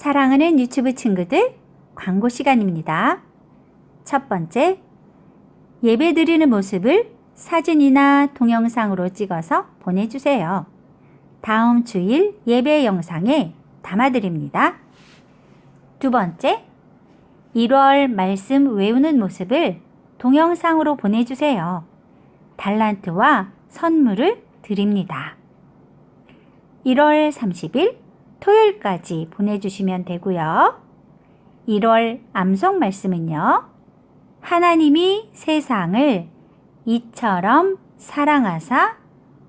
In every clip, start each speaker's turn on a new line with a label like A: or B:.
A: 사랑하는 유튜브 친구들, 광고 시간입니다. 첫 번째, 예배 드리는 모습을 사진이나 동영상으로 찍어서 보내주세요. 다음 주일 예배 영상에 담아드립니다. 두 번째, 1월 말씀 외우는 모습을 동영상으로 보내주세요. 달란트와 선물을 드립니다. 1월 30일 토요일까지 보내주시면 되고요. 1월 암송 말씀은요. 하나님이 세상을 이처럼 사랑하사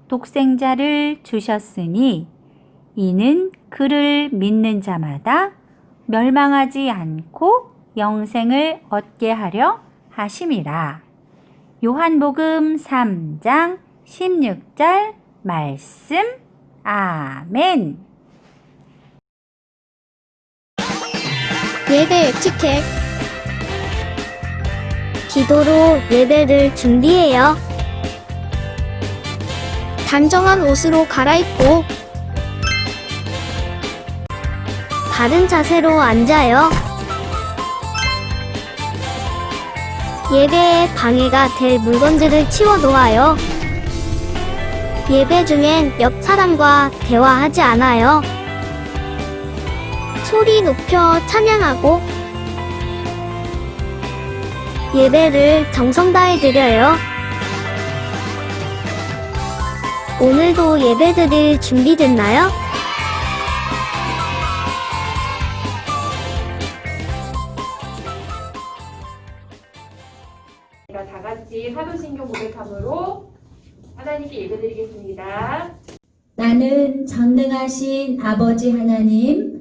A: 독생자를 주셨으니 이는 그를 믿는 자마다 멸망하지 않고 영생을 얻게 하려 하심이라. 요한복음 3장 16절 말씀 아멘.
B: 예배 에티켓 기도로 예배를 준비해요. 단정한 옷으로 갈아입고 바른 자세로 앉아요. 예배에 방해가 될 물건들을 치워 놓아요. 예배 중엔 옆 사람과 대화하지 않아요. 소리 높여 찬양하고 예배를 정성 다해 드려요. 오늘도 예배 드릴 준비 됐나요?
C: 우리가 다 같이 사도신경 고백함으로 하나님께 예배드리겠습니다.
D: 나는 전능하신 아버지 하나님,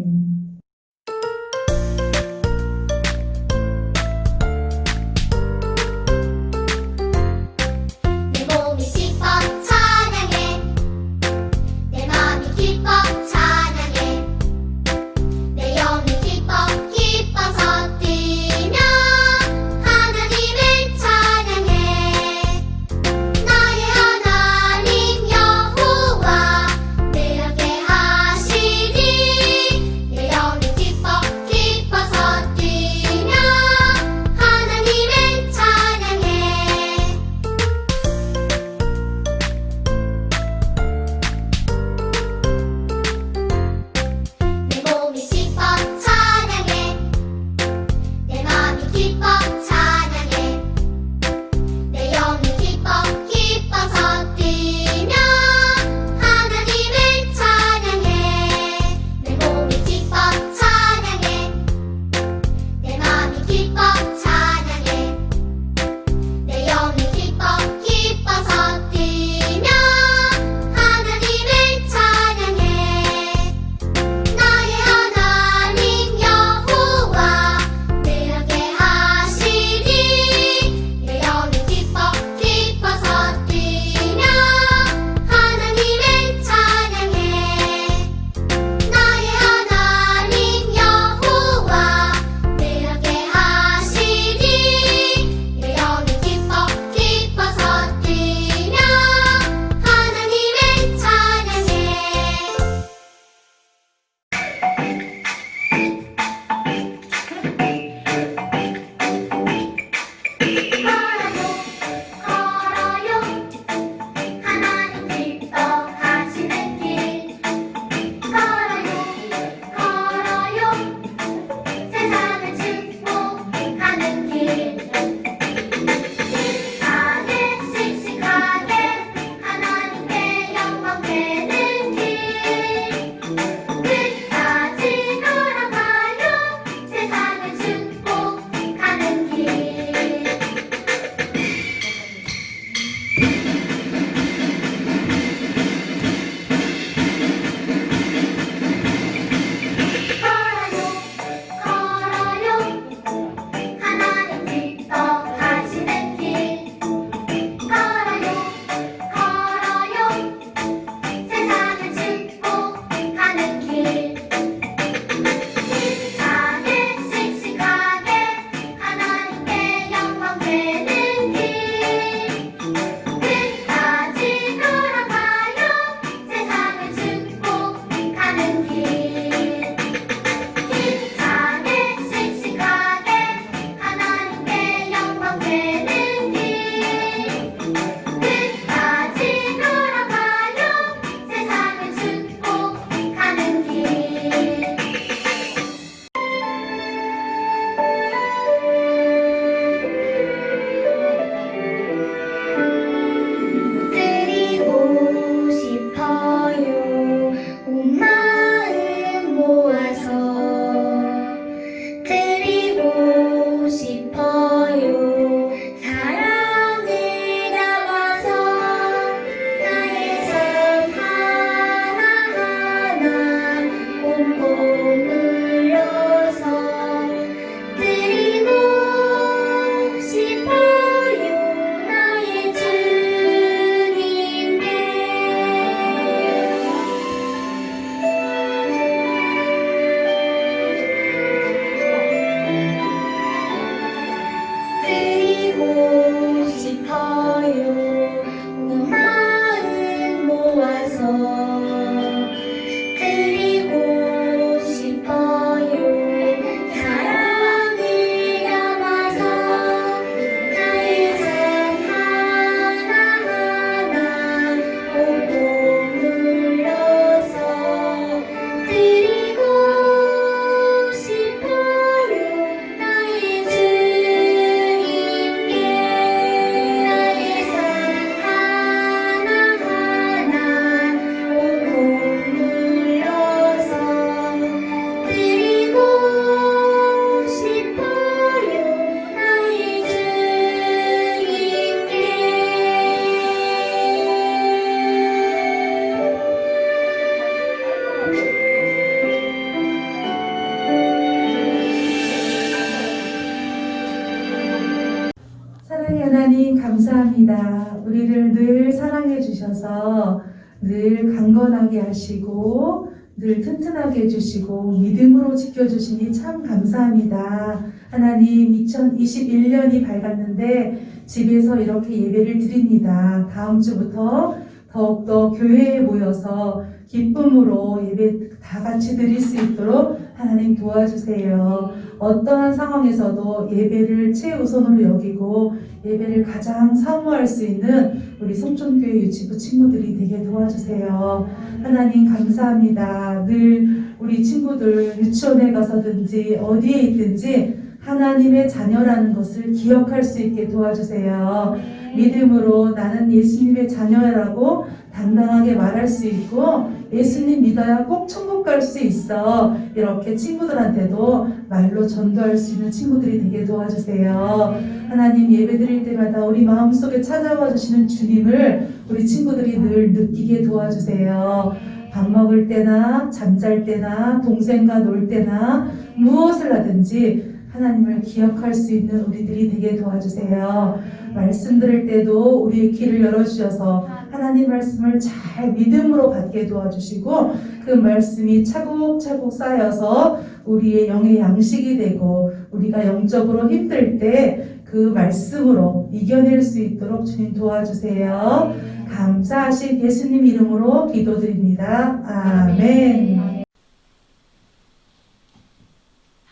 E: 하시고 늘 튼튼하게 해주시고 믿음으로 지켜주시니 참 감사합니다. 하나님 2021년이 밝았는데 집에서 이렇게 예배를 드립니다. 다음 주부터 더욱더 교회에 모여서 기쁨으로 예배 다 같이 드릴 수 있도록 하나님 도와주세요. 어떠한 상황에서도 예배를 최우선으로 여기고 예배를 가장 사모할 수 있는 우리 송촌교회 유치부 친구들이 되게 도와주세요. 하나님 감사합니다. 늘 우리 친구들 유치원에 가서든지 어디에 있든지 하나님의 자녀라는 것을 기억할 수 있게 도와주세요. 믿음으로 나는 예수님의 자녀라고 당당하게 말할 수 있고 예수님 믿어야 꼭 천국 갈 수 있어. 이렇게 친구들한테도 말로 전도할 수 있는 친구들이 되게 도와주세요. 하나님 예배 드릴 때마다 우리 마음속에 찾아와 주시는 주님을 우리 친구들이 늘 느끼게 도와주세요. 밥 먹을 때나 잠잘 때나 동생과 놀 때나 무엇을 하든지 하나님을 기억할 수 있는 우리들이 되게 도와주세요. 말씀 들을 때도 우리의 귀를 열어주셔서 하나님 말씀을 잘 믿음으로 받게 도와주시고 그 말씀이 차곡차곡 쌓여서 우리의 영의 양식이 되고 우리가 영적으로 힘들 때 그 말씀으로 이겨낼 수 있도록 주님 도와주세요. 감사하신 예수님 이름으로 기도드립니다. 아멘.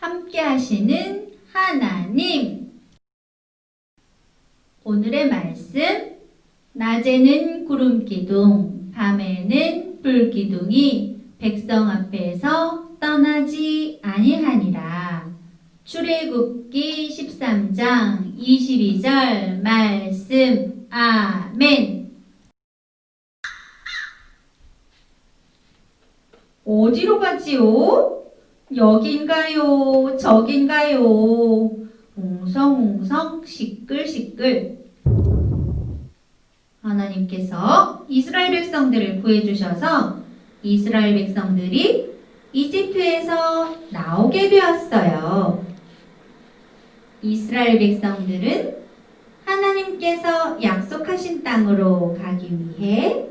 A: 함께 하시는 하나님. 오늘의 말씀. 낮에는 구름 기둥, 밤에는 불 기둥이 백성 앞에서 떠나지 아니하니라. 출애굽기 13장 22절 말씀. 아멘. 어디로 가지요? 여긴가요? 저긴가요? 웅성웅성 시끌시끌. 하나님께서 이스라엘 백성들을 구해주셔서 이스라엘 백성들이 이집트에서 나오게 되었어요. 이스라엘 백성들은 하나님께서 약속하신 땅으로 가기 위해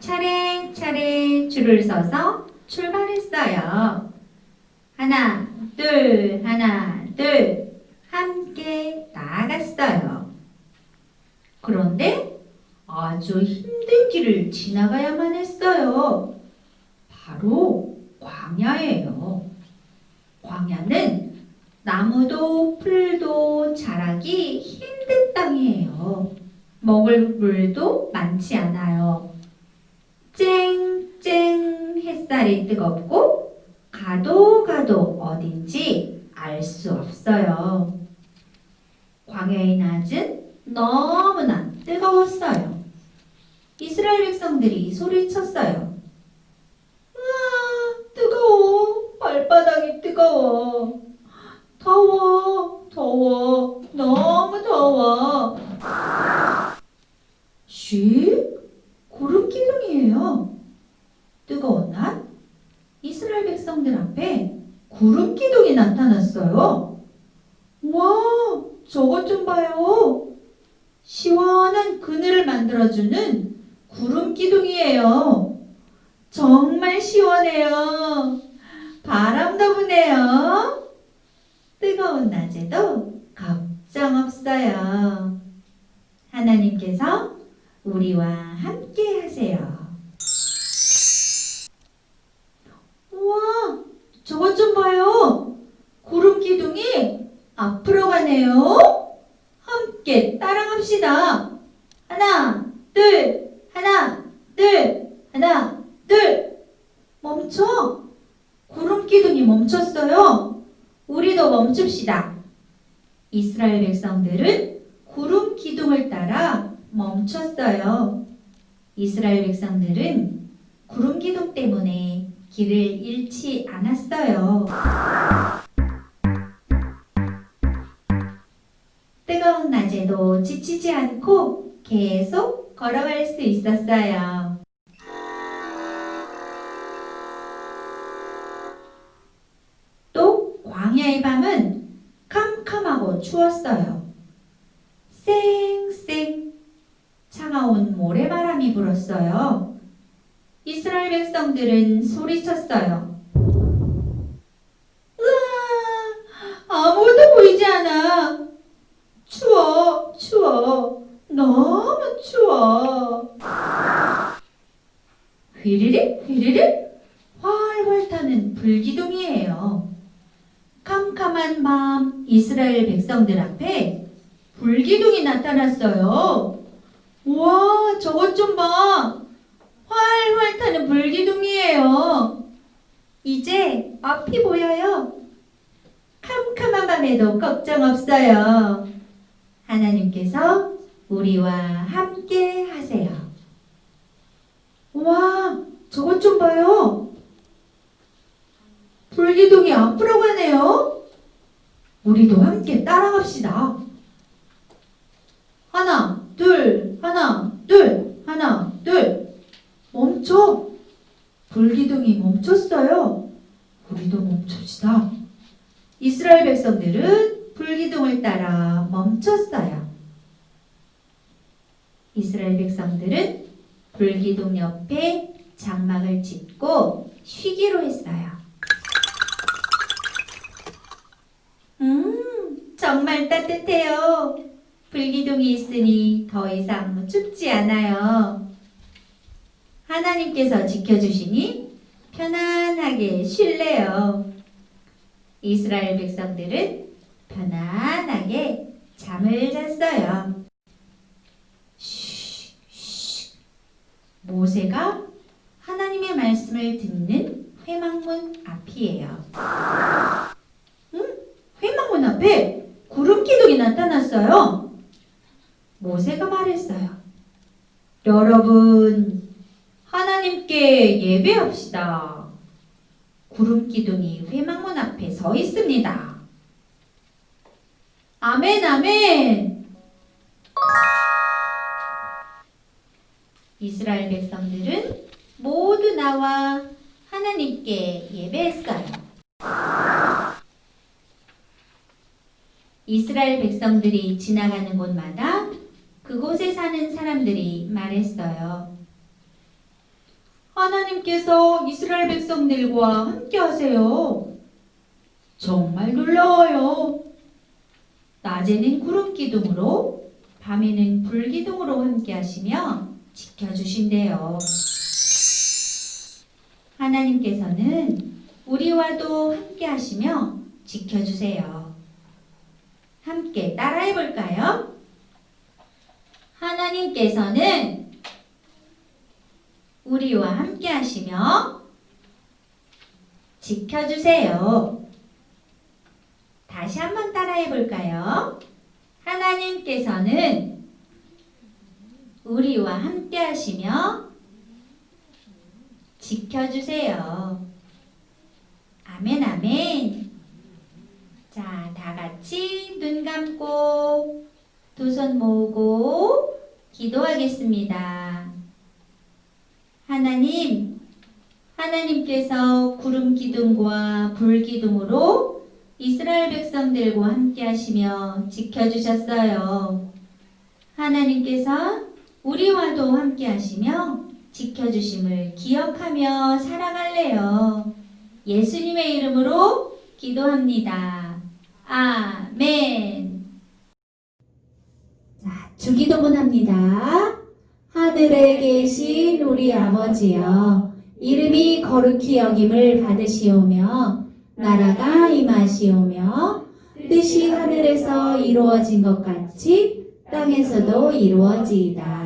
A: 차례차례 줄을 서서 출발했어요. 하나, 둘, 하나, 둘, 함께 나아갔어요. 그런데 아주 힘든 길을 지나가야만 했어요. 바로 광야예요. 광야는 나무도 풀도 자라기 힘든 땅이에요. 먹을 물도 많지 않아요. 쨍쨍 햇살이 뜨겁고 가도 가도 어딘지 알 수 없어요. 광야의 낮은 너무나 뜨거웠어요. 이스라엘 백성들이 소리쳤어요. 우와, 뜨거워. 발바닥이 뜨거워. 더워, 더워, 너무 더워. 쉬? 구름 기둥이에요. 뜨거운 낮, 이스라엘 백성들 앞에 구름 기둥이 나타났어요. 와, 저것 좀 봐요. 시원한 그늘을 만들어주는 구름 기둥이에요. 정말 시원해요. 바람도 부네요. 뜨거운 낮에도 걱정 없어요. 하나님께서 우리와 함께 하세요. 우와, 저것 좀 봐요. 구름 기둥이 앞으로 가네요. 함께 따라갑시다. 하나, 둘, 하나, 둘, 하나, 둘. 멈춰. 구름 기둥이 멈췄어요. 우리도 멈춥시다. 이스라엘 백성들은 구름 기둥을 따라 멈췄어요. 이스라엘 백성들은 구름 기둥 때문에 길을 잃지 않았어요. 뜨거운 낮에도 지치지 않고 계속 걸어갈 수 있었어요. 또 광야의 밤은 캄캄하고 추웠어요. 쌩쌩 차가운 모래바람이 불었어요. 이스라엘 백성들은 소리쳤어요. 으아, 아무도 보이지 않아. 추워, 추워. 너무 추워. 휘리릭, 휘리릭. 활활 타는 불기둥이에요. 캄캄한 밤 이스라엘 백성들 앞에 불기둥이 나타났어요. 우와, 저것 좀 봐. 활활 타는 불기둥이에요. 이제 앞이 보여요. 캄캄한 밤에도 걱정 없어요. 하나님께서 우리와 함께 하세요. 와, 저것 좀 봐요. 불기둥이 앞으로 가네요. 우리도 함께 따라갑시다. 하나, 둘, 하나, 둘, 하나, 둘. 멈춰. 불기둥이 멈췄어요. 우리도 멈춥시다. 이스라엘 백성들은 불기둥을 따라 멈췄어요. 이스라엘 백성들은 불기둥 옆에 장막을 짓고 쉬기로 했어요. 음, 정말 따뜻해요. 불기둥이 있으니 더 이상 춥지 않아요. 하나님께서 지켜주시니 편안하게 쉴래요. 이스라엘 백성들은 편안하게 잠을 잤어요. 쉬, 쉬. 모세가 하나님의 말씀을 듣는 회막문 앞이에요. 응? 회막문 앞에 구름 기둥이 나타났어요. 모세가 말했어요. 여러분, 하나님께 예배합시다. 구름 기둥이 회막문 앞에 서 있습니다. 아멘, 아멘. 이스라엘 백성들은 모두 나와 하나님께 예배했어요. 이스라엘 백성들이 지나가는 곳마다 그곳에 사는 사람들이 말했어요. 하나님께서 이스라엘 백성들과 함께 하세요. 정말 놀라워요. 낮에는 구름 기둥으로, 밤에는 불 기둥으로 함께 하시며 지켜주신대요. 하나님께서는 우리와도 함께 하시며 지켜주세요. 함께 따라해 볼까요? 하나님께서는 우리와 함께 하시며 지켜주세요. 다시 한번 따라해 볼까요? 하나님께서는 우리와 함께 하시며 지켜주세요. 아멘, 아멘. 자, 다 같이 눈 감고 두 손 모으고 기도하겠습니다. 하나님, 하나님께서 구름 기둥과 불 기둥으로 이스라엘 백성들과 함께 하시며 지켜주셨어요. 하나님께서 우리와도 함께 하시며 지켜주심을 기억하며 살아갈래요. 예수님의 이름으로 기도합니다. 아멘.
D: 자, 주기도문 합니다. 하늘에 계신 우리 아버지여, 이름이 거룩히 여김을 받으시오며, 나라가 임하시오며, 뜻이 하늘에서 이루어진 것 같이 땅에서도 이루어지이다.